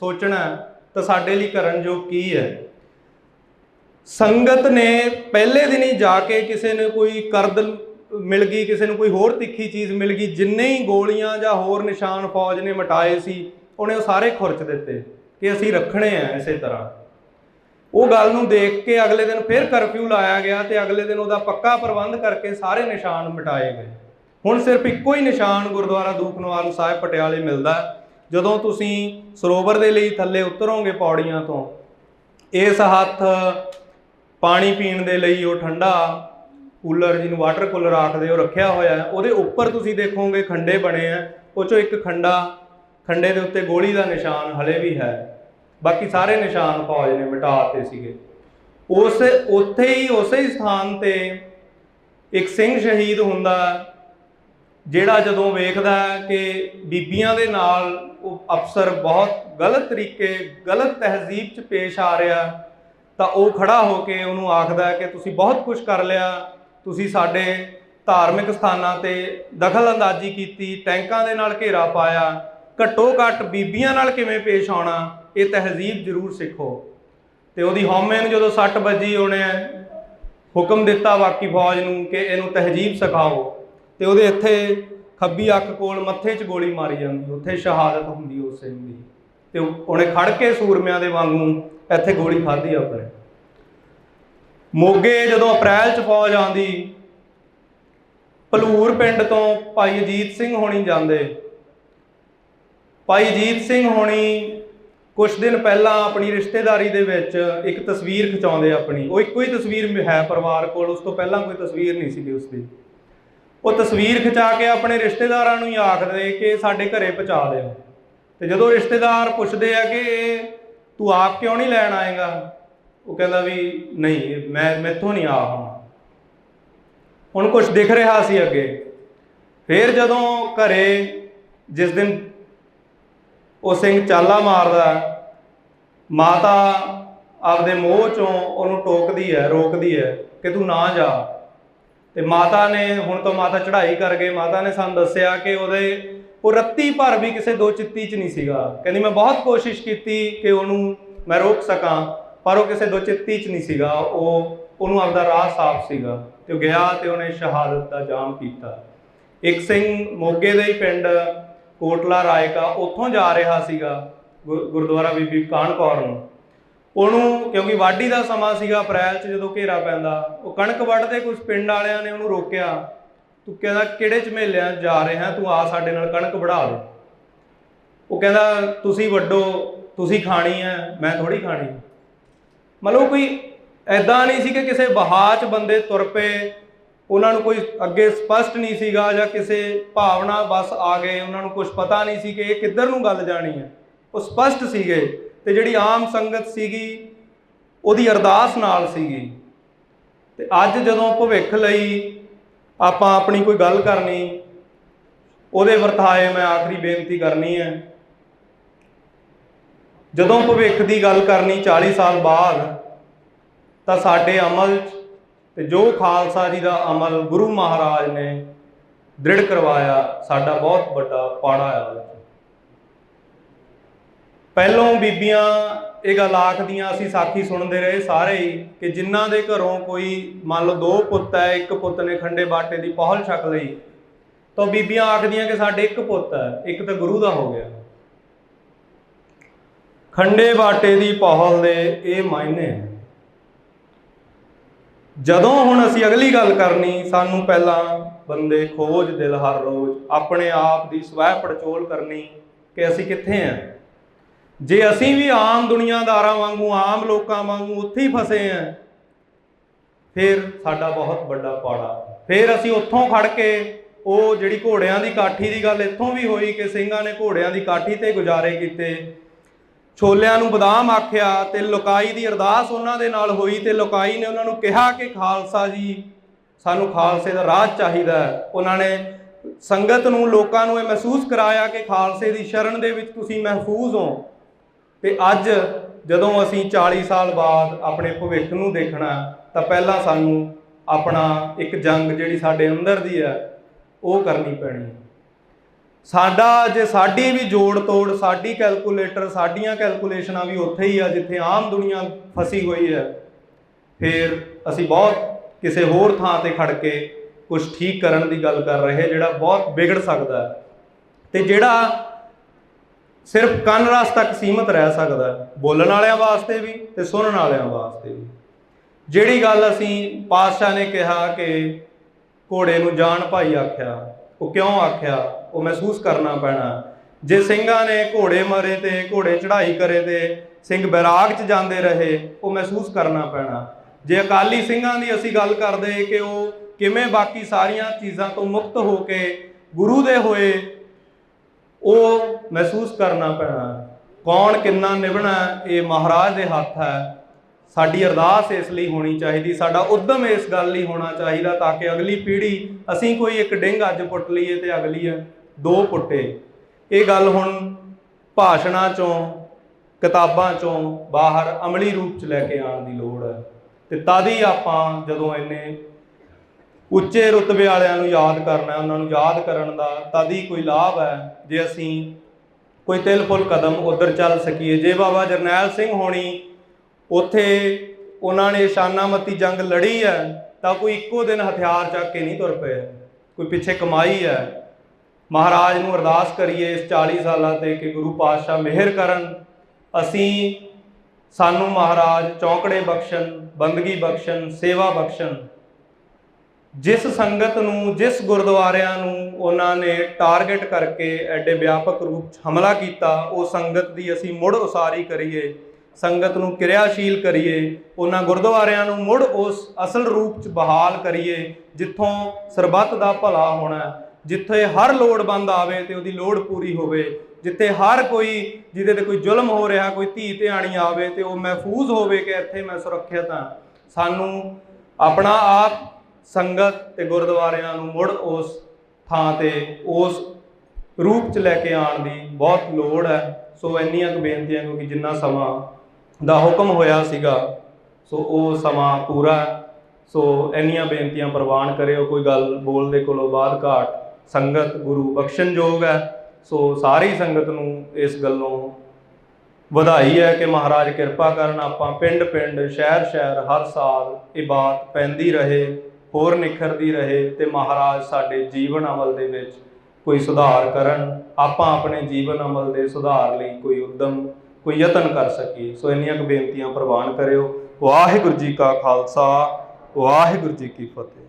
ਸੋਚਣਾ ਤਾਂ ਸਾਡੇ ਲਈ ਕਰਨ ਜੋ ਕੀ ਹੈ? ਸੰਗਤ ਨੇ ਪਹਿਲੇ ਦਿਨ ਹੀ ਜਾ ਕੇ ਕਿਸੇ ਨੇ ਕੋਈ ਕਰਦ ਮਿਲ ਗਈ, ਕਿਸੇ ਨੂੰ ਕੋਈ ਹੋਰ ਤਿੱਖੀ ਚੀਜ਼ ਮਿਲ ਗਈ, ਜਿੰਨੇ ਹੀ ਗੋਲੀਆਂ ਜਾਂ ਹੋਰ ਨਿਸ਼ਾਨ ਫੌਜ ਨੇ ਮਟਾਏ ਸੀ, ਉਹਨੇ ਉਹ ਸਾਰੇ ਖੁਰਚ ਦਿੱਤੇ ਕਿ ਅਸੀਂ ਰੱਖਣੇ ਆ ਇਸੇ ਤਰ੍ਹਾਂ। ਉਹ ਗੱਲ ਨੂੰ ਦੇਖ ਕੇ ਅਗਲੇ ਦਿਨ ਫਿਰ ਕਰਫਿਊ ਲਾਇਆ ਗਿਆ ਤੇ ਅਗਲੇ ਦਿਨ ਉਹਦਾ ਪੱਕਾ ਪ੍ਰਬੰਧ ਕਰਕੇ ਸਾਰੇ ਨਿਸ਼ਾਨ ਮਿਟਾਏ ਗਏ। ਹੁਣ ਸਿਰਫ ਇੱਕੋ ਹੀ ਨਿਸ਼ਾਨ ਗੁਰਦੁਆਰਾ ਦੂਖਨਿਵਾਰਨ ਸਾਹਿਬ ਪਟਿਆਲੇ ਮਿਲਦਾ ਜਦੋਂ ਤੁਸੀਂ ਸਰੋਵਰ ਦੇ ਲਈ ਥੱਲੇ ਉਤਰੋਗੇ ਪੌੜੀਆਂ ਤੋਂ, ਇਸ ਹੱਥ ਪਾਣੀ ਪੀਣ ਦੇ ਲਈ ਉਹ ਠੰਡਾ ਕੂਲਰ ਜਿਹਨੂੰ ਵਾਟਰ ਕੂਲਰ ਆਖਦੇ ਉਹ ਰੱਖਿਆ ਹੋਇਆ ਹੈ। ਉਹਦੇ ਉੱਪਰ ਤੁਸੀਂ ਦੇਖੋਗੇ ਖੰਡੇ ਬਣੇ ਆ। ਉਹ ਚੋਂ ਇੱਕ ਖੰਡਾ, ਖੰਡੇ ਦੇ ਉੱਤੇ ਗੋਲੀ ਦਾ ਨਿਸ਼ਾਨ ਹਲੇ ਵੀ ਹੈ। ਬਾਕੀ ਸਾਰੇ ਨਿਸ਼ਾਨ ਫੌਜ ਨੇ ਮਿਟਾਤੇ ਸੀਗੇ। ਉਸ, ਉੱਥੇ ਹੀ, ਉਸੇ ਹੀ ਸਥਾਨ ਤੇ ਇੱਕ ਸਿੰਘ ਸ਼ਹੀਦ ਹੁੰਦਾ ਜਿਹੜਾ ਜਦੋਂ ਵੇਖਦਾ ਕਿ ਬੀਬੀਆਂ ਦੇ ਨਾਲ ਉਹ ਅਫਸਰ ਬਹੁਤ ਗਲਤ ਤਰੀਕੇ, ਗਲਤ ਤਹਿਜ਼ੀਬ 'ਚ ਪੇਸ਼ ਆ ਰਿਹਾ, ਤਾਂ ਉਹ ਖੜਾ ਹੋ ਕੇ ਉਹਨੂੰ ਆਖਦਾ ਕਿ ਤੁਸੀਂ ਬਹੁਤ ਕੁਝ ਕਰ ਲਿਆ, ਤੁਸੀਂ ਸਾਡੇ ਧਾਰਮਿਕ ਸਥਾਨਾਂ ਤੇ ਦਖਲ ਅੰਦਾਜ਼ੀ ਕੀਤੀ, ਟੈਂਕਾਂ ਦੇ ਨਾਲ ਘੇਰਾ ਪਾਇਆ ਘੱਟੋ ਘੱਟ ਬੀਬੀਆਂ ਨਾਲ ਕਿਵੇਂ ਪੇਸ਼ ਆਉਣਾ? ਇਹ ਤਹਿਜ਼ੀਬ ਜ਼ਰੂਰ ਸਿੱਖੋ। ਤੇ ਉਹਦੀ ਹਉਮੈ ਨੂੰ ਜਦੋਂ ਸੱਟ ਵੱਜੀ, ਉਹਨੇ ਹੁਕਮ ਦਿੱਤਾ ਬਾਕੀ ਫੌਜ ਨੂੰ ਕਿ ਇਹਨੂੰ ਤਹਿਜ਼ੀਬ ਸਿਖਾਓ। ਤੇ ਉਹਦੇ ਇੱਥੇ ਖੱਬੀ ਅੱਖ ਕੋਲ ਮੱਥੇ 'ਚ ਗੋਲੀ ਮਾਰੀ ਜਾਂਦੀ, ਉੱਥੇ ਸ਼ਹਾਦਤ ਹੁੰਦੀ ਉਸ ਸਿੰਘ ਦੀ ਤੇ ਉਹਨੇ ਖੜ ਕੇ ਸੂਰਮਿਆਂ ਦੇ ਵਾਂਗੂ ਇੱਥੇ ਗੋਲੀ ਖਾਧੀ ਆਪਣੇ। ਮੋਗੇ ਜਦੋਂ ਅਪ੍ਰੈਲ 'ਚ ਫੌਜ ਆਉਂਦੀ, ਭਲੂਰ ਪਿੰਡ ਤੋਂ ਭਾਈ ਅਜੀਤ ਸਿੰਘ ਹੋਣੀ ਜਾਂਦੇ। ਭਾਈ ਅਜੀਤ ਸਿੰਘ ਹੋਣੀ ਕੁਝ ਦਿਨ ਪਹਿਲਾਂ ਆਪਣੀ ਰਿਸ਼ਤੇਦਾਰੀ ਦੇ ਵਿੱਚ ਇੱਕ ਤਸਵੀਰ ਖਿਚਾਉਂਦੇ ਆਪਣੀ। ਉਹ ਇੱਕੋ ਹੀ ਤਸਵੀਰ ਹੈ ਪਰਿਵਾਰ ਕੋਲ, ਉਸ ਤੋਂ ਪਹਿਲਾਂ ਕੋਈ ਤਸਵੀਰ ਨਹੀਂ ਸੀਗੀ ਉਸ ਦੀ ਉਹ ਤਸਵੀਰ ਖਿਚਾ ਕੇ ਆਪਣੇ ਰਿਸ਼ਤੇਦਾਰਾਂ ਨੂੰ ਹੀ ਆਖਦੇ ਕਿ ਸਾਡੇ ਘਰੇ ਪਹੁੰਚਾ ਦਿਓ। ਤੇ ਜਦੋਂ ਰਿਸ਼ਤੇਦਾਰ ਪੁੱਛਦੇ ਆ ਕਿ ਇਹ ਤੂੰ ਆਪ ਕਿਉਂ ਨਹੀਂ ਲੈਣ ਆਏਗਾ? ਉਹ ਕਹਿੰਦਾ ਵੀ ਨਹੀਂ, ਮੈਂ ਮੈਥੋਂ ਨਹੀਂ ਆ ਹੁਣ ਕੁਝ ਦਿਖ ਰਿਹਾ ਸੀ ਅੱਗੇ। ਫਿਰ ਜਦੋਂ ਘਰੇ ਜਿਸ ਦਿਨ ਉਹ ਸਿੰਘ ਚਾਲਾ ਮਾਰਦਾ ਮਾਤਾ ਆਪਦੇ ਮੋਹ ਚੋਂ ਉਹਨੂੰ ਟੋਕਦੀ ਹੈ, ਰੋਕਦੀ ਹੈ ਕਿ ਤੂੰ ਨਾ ਜਾ। ਤੇ ਮਾਤਾ ਨੇ ਹੁਣ ਤੋਂ ਮਾਤਾ ਚੜ੍ਹਾਈ ਕਰ ਗਏ ਮਾਤਾ ਨੇ ਸਾਨੂੰ ਦੱਸਿਆ ਕਿ ਉਹਦੇ ਉਹ ਰੱਤੀ ਭਰ ਵੀ ਕਿਸੇ ਦੋ ਚਿੱਤੀ ਚ ਨਹੀਂ ਸੀਗਾ। ਕਹਿੰਦੀ, ਮੈਂ ਬਹੁਤ ਕੋਸ਼ਿਸ਼ ਕੀਤੀ ਕਿ ਉਹਨੂੰ ਮੈਂ ਰੋਕ ਸਕਾਂ, ਪਰ ਉਹ ਕਿਸੇ ਦੋ ਚਿੱਤੀ ਚ ਨਹੀਂ ਸੀਗਾ। ਉਹ, ਉਹਨੂੰ ਆਪਦਾ ਰਾਹ ਸਾਫ਼ ਸੀਗਾ ਤੇ ਉਹ ਗਿਆ ਤੇ ਉਹਨੇ ਸ਼ਹਾਦਤ ਦਾ ਜਾਮ ਕੀਤਾ। ਇੱਕ ਸਿੰਘ ਮੋਗੇ ਦੇ ਹੀ ਪਿੰਡ ਕੋਟਲਾ ਰਾਏਕਾ ਉੱਥੋਂ ਜਾ ਰਿਹਾ ਸੀਗਾ ਗੁ- ਗੁਰਦੁਆਰਾ ਬੀਬੀ ਕਾਹਨ ਕੌਰ ਨੂੰ। ਉਹਨੂੰ ਕਿਉਂਕਿ ਵਾਢੀ ਦਾ ਸਮਾਂ ਸੀਗਾ ਅਪ੍ਰੈਲ 'ਚ ਜਦੋਂ ਘੇਰਾ ਪੈਂਦਾ, ਉਹ ਕਣਕ ਵੱਢਦੇ ਕੁਝ ਪਿੰਡ ਵਾਲਿਆਂ ਨੇ ਉਹਨੂੰ ਰੋਕਿਆ, ਤੂੰ ਕਹਿੰਦਾ ਕਿਹੜੇ ਝਮੇਲਿਆਂ ਜਾ ਰਿਹਾ, ਤੂੰ ਆ ਸਾਡੇ ਨਾਲ ਕਣਕ ਵਢਾ ਦੇ। ਉਹ ਕਹਿੰਦਾ ਤੁਸੀਂ ਵੱਡੋ ਤੁਸੀਂ ਖਾਣੀ ਹੈ ਮੈਂ ਥੋੜੀ ਖਾਣੀ। ਮਤਲਬ ਕੋਈ ਐਦਾਂ ਨਹੀਂ ਸੀ ਕਿ ਕਿਸੇ ਬਹਾਚ ਬੰਦੇ ਤੁਰ ਪਏ ਉਹਨਾਂ ਨੂੰ ਕੋਈ ਅੱਗੇ ਸਪਸ਼ਟ ਨਹੀਂ ਸੀਗਾ ਜਾਂ ਕਿਸੇ ਭਾਵਨਾ ਬਸ ਆ ਗਏ, ਉਹਨਾਂ ਨੂੰ ਕੁਝ ਪਤਾ ਨਹੀਂ ਸੀ ਕਿ ਇਹ ਕਿੱਧਰ ਨੂੰ ਗੱਲ ਜਾਣੀ ਹੈ। ਉਹ ਸਪਸ਼ਟ ਸੀਗੇ ਤੇ ਜਿਹੜੀ ਆਮ ਸੰਗਤ ਸੀਗੀ, ਉਹਦੀ ਅਰਦਾਸ ਨਾਲ ਸੀਗੀ। ਤੇ ਅੱਜ ਜਦੋਂ ਭਵਿੱਖ ਲਈ ਆਪਾਂ ਆਪਣੀ ਕੋਈ ਗੱਲ ਕਰਨੀ, ਉਹਦੇ ਵਰਤਾਏ ਮੈਂ ਆਖਰੀ ਬੇਨਤੀ ਕਰਨੀ ਹੈ। ਜਦੋਂ ਭਵਿੱਖ ਦੀ ਗੱਲ ਕਰਨੀ 40 ਸਾਲ ਬਾਅਦ, ਤਾਂ ਸਾਡੇ ਅਮਲ 'ਚ ਤੇ ਜੋ ਖਾਲਸਾ ਜੀ ਦਾ ਅਮਲ ਗੁਰੂ ਮਹਾਰਾਜ ਨੇ ਦ੍ਰਿੜ ਕਰਵਾਇਆ, ਸਾਡਾ ਬਹੁਤ ਵੱਡਾ ਪਾੜਾ ਆ ਉਹਦੇ 'ਚ ਪਹਿਲੋਂ ਬੀਬੀਆਂ ਇਹ ਗੱਲ ਆਖਦੀਆਂ, ਅਸੀਂ ਸਾਖੀ ਸੁਣਦੇ ਰਹੇ ਸਾਰੇ ਹੀ ਕਿ ਜਿਨ੍ਹਾਂ ਦੇ ਘਰੋਂ ਕੋਈ ਮੰਨ ਲਓ ਦੋ ਪੁੱਤ ਹੈ, ਇੱਕ ਪੁੱਤ ਨੇ ਖੰਡੇ ਬਾਟੇ ਦੀ ਪਹਲ ਛਕ ਲਈ, ਤਾਂ ਬੀਬੀਆਂ ਆਖਦੀਆਂ ਕਿ ਸਾਡੇ ਇੱਕ ਪੁੱਤ ਹੈ, ਇੱਕ ਤਾਂ ਗੁਰੂ ਦਾ ਹੋ ਗਿਆ। ਖੰਡੇ ਬਾਟੇ ਦੀ ਪਹਲ ਦੇ ਇਹ ਮਾਇਨੇ ਹੈ ਜਦੋਂ ਹੁਣ ਅਸੀਂ ਅਗਲੀ ਗੱਲ ਕਰਨੀ, ਸਾਨੂੰ ਪਹਿਲਾਂ ਬੰਦੇ ਖੋਜ, ਦਿਲ ਹਰ ਰੋਜ਼, ਆਪਣੇ ਆਪ ਦੀ ਸਵੈ ਪੜਚੋਲ ਕਰਨੀ ਕਿ ਅਸੀਂ ਕਿੱਥੇ ਆਂ? ਜੇ ਅਸੀਂ ਵੀ ਆਮ ਦੁਨੀਆਦਾਰਾਂ ਵਾਂਗੂ, ਆਮ ਲੋਕਾਂ ਵਾਂਗੂ ਉੱਥੇ ਹੀ ਫਸੇ ਆਂ, ਫਿਰ ਸਾਡਾ ਬਹੁਤ ਵੱਡਾ ਪਾੜਾ। ਫਿਰ ਅਸੀਂ ਉੱਥੋਂ ਖੜ ਕੇ ਉਹ ਜਿਹੜੀ ਘੋੜਿਆਂ ਦੀ ਕਾਠੀ ਦੀ ਗੱਲ ਇੱਥੋਂ ਵੀ ਹੋਈ ਕਿ ਸਿੰਘਾਂ ਨੇ ਘੋੜਿਆਂ ਦੀ ਕਾਠੀ ਤੇ ਗੁਜ਼ਾਰੇ ਕੀਤੇ ਛੋਲਿਆਂ ਨੂੰ ਬਦਾਮ ਆਖਿਆ ਤੇ ਲੋਕਾਈ ਦੀ ਅਰਦਾਸ ਉਹਨਾਂ ਦੇ ਨਾਲ ਹੋਈ ਤੇ ਲੋਕਾਈ ਨੇ ਉਹਨਾਂ ਨੂੰ ਕਿਹਾ ਕਿ ਖਾਲਸਾ ਜੀ, ਸਾਨੂੰ ਖਾਲਸੇ ਦਾ ਰਾਹ ਚਾਹੀਦਾ ਹੈ। ਉਹਨਾਂ ਨੇ ਸੰਗਤ ਨੂੰ, ਲੋਕਾਂ ਨੂੰ ਇਹ ਮਹਿਸੂਸ ਕਰਾਇਆ ਕਿ ਖਾਲਸੇ ਦੀ ਸ਼ਰਨ ਦੇ ਵਿੱਚ ਤੁਸੀਂ ਮਹਿਫੂਜ਼ ਹੋ। ਤੇ ਅੱਜ ਜਦੋਂ ਅਸੀਂ 40 ਸਾਲ ਬਾਅਦ ਆਪਣੇ ਭਵਿੱਖ ਨੂੰ ਦੇਖਣਾ ਤਾਂ ਪਹਿਲਾਂ ਸਾਨੂੰ ਆਪਣਾ ਇੱਕ ਜੰਗ ਜਿਹੜੀ ਸਾਡੇ ਅੰਦਰ ਦੀ ਹੈ, ਉਹ ਕਰਨੀ ਪੈਣੀ ਹੈ। ਸਾਡਾ ਜੇ ਸਾਡੀ ਵੀ ਜੋੜ ਤੋੜ, ਸਾਡੀ ਕੈਲਕੂਲੇਟਰ, ਸਾਡੀਆਂ ਕੈਲਕੂਲੇਸ਼ਨਾਂ ਵੀ ਉੱਥੇ ਹੀ ਆ ਜਿੱਥੇ ਆਮ ਦੁਨੀਆ ਫਸੀ ਹੋਈ ਹੈ, ਫਿਰ ਅਸੀਂ ਬਹੁਤ ਕਿਸੇ ਹੋਰ ਥਾਂ ਤੇ ਖੜ ਕੇ ਕੁਝ ਠੀਕ ਕਰਨ ਦੀ ਗੱਲ ਕਰ ਰਹੇ, ਜਿਹੜਾ ਬਹੁਤ ਵਿਗੜ ਸਕਦਾ ਹੈ। ਤੇ ਜਿਹੜਾ ਸਿਰਫ ਕੰਨ ਰਸ ਤੱਕ ਸੀਮਤ ਰਹਿ ਸਕਦਾ ਬੋਲਣ ਵਾਲਿਆਂ ਵਾਸਤੇ ਵੀ ਤੇ ਸੁਣਨ ਵਾਲਿਆਂ ਵਾਸਤੇ ਵੀ। ਜਿਹੜੀ ਗੱਲ ਅਸੀਂ ਪਾਤਸ਼ਾਹ ਨੇ ਕਿਹਾ ਕਿ ਘੋੜੇ ਨੂੰ ਜਾਨ ਭਾਈ ਆਖਿਆ ਉਹ ਕਿਉਂ ਆਖਿਆ? ਉਹ ਮਹਿਸੂਸ ਕਰਨਾ ਪੈਣਾ। ਜੇ ਸਿੰਘਾਂ ਨੇ ਘੋੜੇ ਮਾਰੇ ਤੇ, ਘੋੜੇ ਚੜ੍ਹਾਈ ਕਰੇ ਤੇ, ਸਿੰਘ ਬੈਰਾਗ 'ਚ ਜਾਂਦੇ ਰਹੇ, ਉਹ ਮਹਿਸੂਸ ਕਰਨਾ ਪੈਣਾ। ਜੇ ਅਕਾਲੀ ਸਿੰਘਾਂ ਦੀ ਅਸੀਂ ਗੱਲ ਕਰਦੇ ਕਿ ਉਹ ਕਿਵੇਂ ਬਾਕੀ ਸਾਰੀਆਂ ਚੀਜ਼ਾਂ ਤੋਂ ਮੁਕਤ ਹੋ ਕੇ ਗੁਰੂ ਦੇ ਹੋਏ, ਉਹ ਮਹਿਸੂਸ ਕਰਨਾ ਪੈਣਾ। ਕੌਣ ਕਿੰਨਾ ਨਿਭਣਾ, ਇਹ ਮਹਾਰਾਜ ਦੇ ਹੱਥ ਹੈ। ਸਾਡੀ ਅਰਦਾਸ ਇਸ ਲਈ ਹੋਣੀ ਚਾਹੀਦੀ, ਸਾਡਾ ਉਦਮ ਇਸ ਗੱਲ ਲਈ ਹੋਣਾ ਚਾਹੀਦਾ ਤਾਂ ਕਿ ਅਗਲੀ ਪੀੜ੍ਹੀ, ਅਸੀਂ ਕੋਈ ਇੱਕ ਡਿੰਗ ਅੱਜ ਪੁੱਟ ਲਈਏ ਤੇ ਅਗਲੀ ਹੈ, ਦੋ ਪੁੱਟੇ। ਇਹ ਗੱਲ ਹੁਣ ਭਾਸ਼ਣਾਂ ਚੋਂ, ਕਿਤਾਬਾਂ ਚੋਂ ਬਾਹਰ ਅਮਲੀ ਰੂਪ ਚ ਲੈ ਕੇ ਆਉਣ ਦੀ ਲੋੜ ਹੈ। ਤੇ ਤਦ ਹੀ ਆਪਾਂ ਜਦੋਂ ਇੰਨੇ ਉੱਚੇ ਰੁਤਬੇ ਵਾਲਿਆਂ ਨੂੰ ਯਾਦ ਕਰਨਾ ਉਹਨਾਂ ਨੂੰ ਯਾਦ ਕਰਨ ਦਾ ਤਦ ਹੀ ਕੋਈ ਲਾਭ ਹੈ, ਜੇ ਅਸੀਂ ਕੋਈ ਤਿਲ ਫੁੱਲ ਕਦਮ ਉਧਰ ਚੱਲ ਸਕੀਏ। ਜੇ ਬਾਬਾ ਜਰਨੈਲ ਸਿੰਘ ਹੋਣੀ ਉੱਥੇ ਉਹਨਾਂ ਨੇ ਸ਼ਾਨਾਮਤੀ ਜੰਗ ਲੜੀ ਹੈ, ਤਾਂ ਕੋਈ ਇੱਕੋ ਦਿਨ ਹਥਿਆਰ ਚੱਕ ਕੇ ਨਹੀਂ ਤੁਰ ਪਏ ਕੋਈ ਪਿੱਛੇ ਕਮਾਈ ਹੈ। ਮਹਾਰਾਜ ਨੂੰ ਅਰਦਾਸ ਕਰੀਏ ਇਸ 40 ਸਾਲਾਂ ਤੇ ਕਿ ਗੁਰੂ ਪਾਤਸ਼ਾਹ ਮਿਹਰ ਕਰਨ। ਅਸੀਂ ਸਾਨੂੰ ਮਹਾਰਾਜ ਚੌਂਕੜੇ ਬਖਸ਼ਣ, ਬੰਦਗੀ ਬਖਸ਼ਣ, ਸੇਵਾ ਬਖਸ਼ਣ। ਜਿਸ ਸੰਗਤ ਨੂੰ, ਜਿਸ ਗੁਰਦੁਆਰਿਆਂ ਨੂੰ ਉਹਨਾਂ ਨੇ ਟਾਰਗੇਟ ਕਰਕੇ ਐਡੇ ਵਿਆਪਕ ਰੂਪ 'ਚ ਹਮਲਾ ਕੀਤਾ, ਉਹ ਸੰਗਤ ਦੀ ਅਸੀਂ ਮੁੜ ਉਸਾਰੀ ਕਰੀਏ। ਸੰਗਤ ਨੂੰ ਕਿਰਿਆਸ਼ੀਲ ਕਰੀਏ, ਉਹਨਾਂ ਗੁਰਦੁਆਰਿਆਂ ਨੂੰ ਮੁੜ ਉਸ ਅਸਲ ਰੂਪ 'ਚ ਬਹਾਲ ਕਰੀਏ, ਜਿੱਥੋਂ ਸਰਬੱਤ ਦਾ ਭਲਾ ਹੋਣਾ ਜਿੱਥੇ ਹਰ ਲੋੜਵੰਦ ਆਵੇ ਤੇ ਉਹਦੀ ਲੋੜ ਪੂਰੀ ਹੋਵੇ, ਜਿੱਥੇ ਹਰ ਕੋਈ ਜਿਹਦੇ ਤੇ ਕੋਈ ਜ਼ੁਲਮ ਹੋ ਰਿਹਾ, ਕੋਈ ਧੀ ਧਿਆਣੀ ਆਵੇ ਤੇ ਉਹ ਮਹਿਫੂਜ਼ ਹੋਵੇ ਕਿ ਇੱਥੇ ਮੈਂ ਸੁਰੱਖਿਅਤ ਹਾਂ। ਸਾਨੂੰ ਆਪਣਾ ਆਪ ਸੰਗਤ ਤੇ ਗੁਰਦੁਆਰਿਆਂ ਨੂੰ ਮੁੜ ਉਸ ਥਾਂ ਤੇ, ਉਸ ਰੂਪ ਚ ਲੈ ਕੇ ਆਉਣ ਦੀ ਬਹੁਤ ਲੋੜ ਹੈ। ਸੋ ਇੰਨੀਆਂ ਕੁ ਬੇਨਤੀਆਂ ਕਿਉਂਕਿ ਜਿੰਨਾ ਸਮਾਂ ਦਾ ਹੁਕਮ ਹੋਇਆ ਸੀਗਾ। ਸੋ ਉਹ ਸਮਾਂ ਪੂਰਾ ਸੋ ਇੰਨੀਆਂ ਬੇਨਤੀਆਂ ਪ੍ਰਵਾਨ ਕਰਿਓ, ਕੋਈ ਗੱਲ ਬੋਲਦੇ ਕੋਲੋਂ ਬਾਅਦ ਘਾਟ। ਸੰਗਤ ਗੁਰੂ ਬਖਸ਼ਣਯੋਗ ਹੈ। ਸੋ ਸਾਰੀ ਸੰਗਤ ਨੂੰ ਇਸ ਗੱਲੋਂ ਵਧਾਈ ਹੈ ਕਿ ਮਹਾਰਾਜ ਕਿਰਪਾ ਕਰਨ ਆਪਾਂ ਪਿੰਡ ਪਿੰਡ, ਸ਼ਹਿਰ ਸ਼ਹਿਰ ਹਰ ਸਾਲ ਇਹ ਬਾਤ ਪੈਂਦੀ ਰਹੇ, ਹੋਰ ਨਿਖਰਦੀ ਰਹੇ ਤੇ ਮਹਾਰਾਜ ਸਾਡੇ ਜੀਵਨ ਅਮਲ ਦੇ ਵਿੱਚ ਕੋਈ ਸੁਧਾਰ ਕਰਨ। ਆਪਾਂ ਆਪਣੇ ਜੀਵਨ ਅਮਲ ਦੇ ਸੁਧਾਰ ਲਈ ਕੋਈ ਉਦਮ ਕੋਈ ਯਤਨ ਕਰ ਸਕੀਏ। ਸੋ ਇੰਨੀਆਂ ਕੁ ਬੇਨਤੀਆਂ ਪ੍ਰਵਾਨ ਕਰਿਓ। ਵਾਹਿਗੁਰੂ ਜੀ ਕਾ ਖਾਲਸਾ, ਵਾਹਿਗੁਰੂ ਜੀ ਕੀ ਫਤਿਹ।